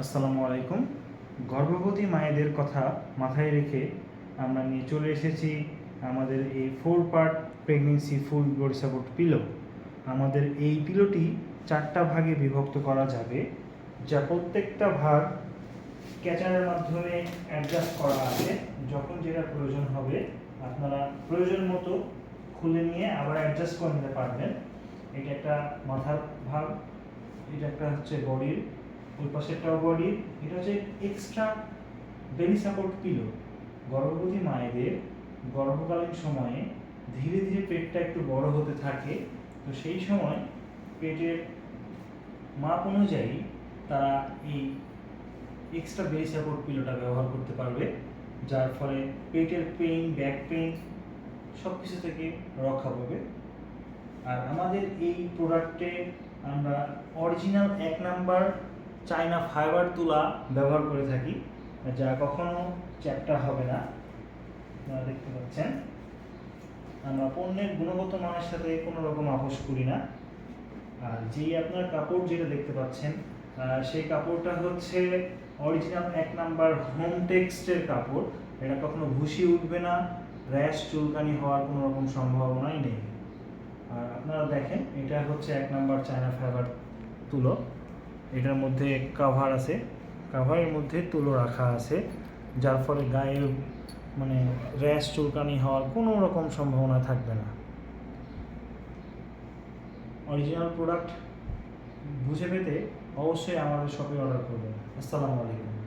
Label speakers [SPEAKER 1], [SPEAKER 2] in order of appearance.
[SPEAKER 1] আসসালামু আলাইকুম। গর্ভবতী মায়েদের কথা মাথায় রেখে আমরা নিয়ে চলে এসেছি আমাদের এই four part pregnancy full body support pillow আমাদের এই পিলোটি চারটা ভাগে বিভক্ত করা যাবে, যা প্রত্যেকটা ভাগ ক্যাচারের মাধ্যমে অ্যাডজাস্ট করা আছে। যখন যেটা প্রয়োজন হবে, আপনারা প্রয়োজন মতো খুলে নিয়ে আবার অ্যাডজাস্ট করে নিতে পারবেন। এটা একটা মাথার ভাগ, এটা একটা হচ্ছে বডির ওই পাশেরটাও বডি এটা হচ্ছে এক্সট্রা বেলি সাপোর্ট পিলো গর্ভবতী মায়েদের গর্ভকালীন সময়ে ধীরে ধীরে পেটটা একটু বড় হতে থাকে। তো সেই সময় পেটের মাপ অনুযায়ী তারা এই এক্সট্রা বেলি সাপোর্ট পিলোটা ব্যবহার করতে পারবে, যার ফলে পেটের পেইন ব্যাক পেইন সব কিছু থেকে রক্ষা পাবে। আর আমাদের এই প্রোডাক্টে আমরা অরিজিনাল এক নাম্বার চায়না ফাইবার তুলা ব্যবহার করে থাকি, যা কখনো চ্যাপ্টা হবে না। আপনারা দেখতে পাচ্ছেন। আমরা পণ্যের গুণগত মানের সাথে কোনো রকম আপোষ করি না। আর যেই আপনার কাপড় যেটা দেখতে পাচ্ছেন সেই কাপড়টা হচ্ছে অরিজিনাল এক নাম্বার হোম টেক্সটের কাপড়। এটা কখনো ভুসি উঠবে না র্যাশ চুলকানি হওয়ার কোনো রকম সম্ভাবনাই নেই। আর আপনারা দেখেন, এটা হচ্ছে এক নাম্বার চায়না ফাইবার তুলো। এটার মধ্যে কাভার আছে। কাভারের মধ্যে তুলো রাখা আছে, যার ফলে গায়ে মানে র্যাশ চুলকানি হওয়ার কোনো রকম সম্ভাবনা থাকবে না। অরিজিনাল প্রোডাক্ট বুঝে পেতে অবশ্যই আমাদের শপে অর্ডার করবেন। আসসালামু আলাইকুম।